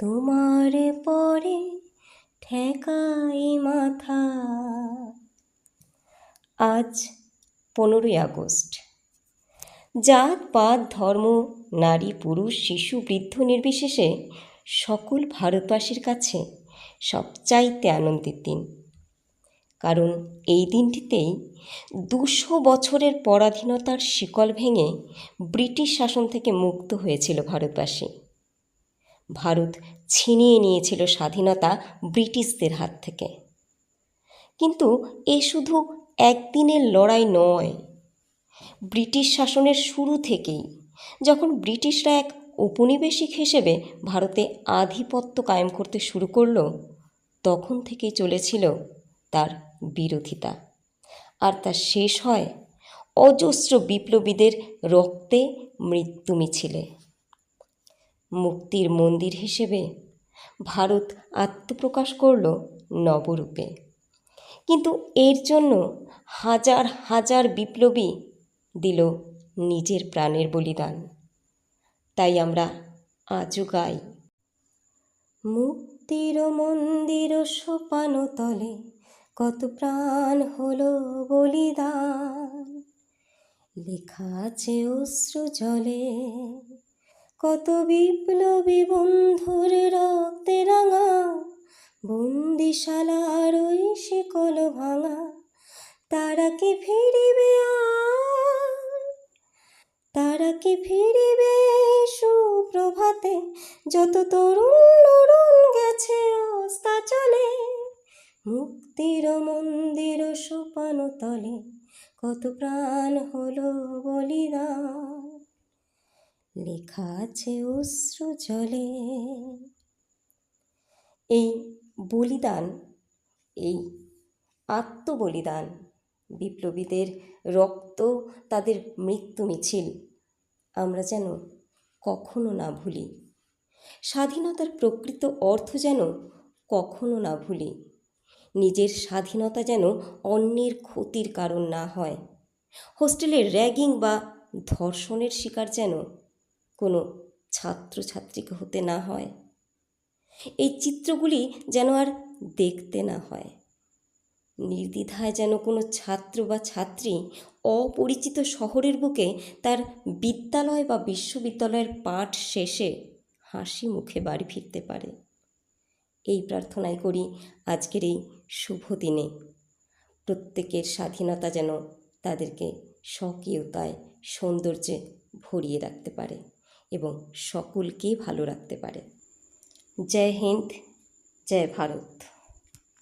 তোমার পরে ঠেকাই মাথা। আজ পনেরোই আগস্ট। জাত, পাত, ধর্ম, নারী, পুরুষ, শিশু, বৃদ্ধ নির্বিশেষে সকল ভারতবাসীর কাছে সবচাইতে আনন্দের দিন। কারণ এই দিনটিতেই দুশো বছরের পরাধীনতার শিকল ভেঙে ব্রিটিশ শাসন থেকে মুক্ত হয়েছিল ভারতবাসী। ভারত ছিনিয়ে নিয়েছিল স্বাধীনতা ব্রিটিশদের হাত থেকে। কিন্তু এ শুধু একদিনের লড়াই নয়, ব্রিটিশ শাসনের শুরু থেকেই যখন ব্রিটিশরা এক ঔপনিবেশিক হিসেবে ভারতে আধিপত্য কায়েম করতে শুরু করল, তখন থেকেই চলেছিল তার বিরোধিতা। আর তা শেষ হয় অজস্র বিপ্লবীদের রক্তে মৃত্যু মিছিলে। মুক্তির মন্দির হিসেবে ভারত আত্মপ্রকাশ করল নবরূপে। কিন্তু এর জন্য হাজার হাজার বিপ্লবী দিল নিজের প্রাণের বলিদান। তাই আমরা আজও গাই। মুক্তির মন্দির সোপান তলে কত প্রাণ হলো বলিদান। লেখা আছে অশ্রু জলে কত বিপ্লবী বন্ধুর রক্তে রাঙা, বন্দিশালার ওই শিকল ভাঙা, তারা কি ফিরিবে তারা কি ফিরিবে সুপ্রভাতে? যত তরুণ নরুণ গেছে অস্তা চলে মুক্তির মন্দির সোপান তলে কত প্রাণ হলো বলিদান? লেখা আছে অশ্রু জলে। এই বলিদান, এই আত্মবলিদান বিপ্লবীদের রক্ত, তাদের মৃত্যু মিছিল আমরা যেন কখনো না ভুলি। স্বাধীনতার প্রকৃত অর্থ যেন কখনো না ভুলি। নিজের স্বাধীনতা যেন অন্যের ক্ষতির কারণ না হয়। হোস্টেলের র্যাগিং বা ধর্ষণের শিকার যেন ছাত্রছাত্রীকে হতে না হয়। এই চিত্রগুলি যেন আর দেখতে না হয়। নির্দ্বিধায় যেন কোনো ছাত্র বা ছাত্রী অপরিচিত শহরের বুকে তার বিদ্যালয় বা বিশ্ববিদ্যালয়ের পাঠ শেষে হাসি মুখে বাড়ি ফিরতে পারে। এই প্রার্থনাই করি আজকের এই শুভ দিনে। প্রত্যেকের স্বাধীনতা যেন তাদেরকে স্বকীয়তায় সৌন্দর্যে ভরিয়ে রাখতে পারে। এবং সকলকেই ভালো রাখতে পারে। জয় হিন্দ জয় ভারত।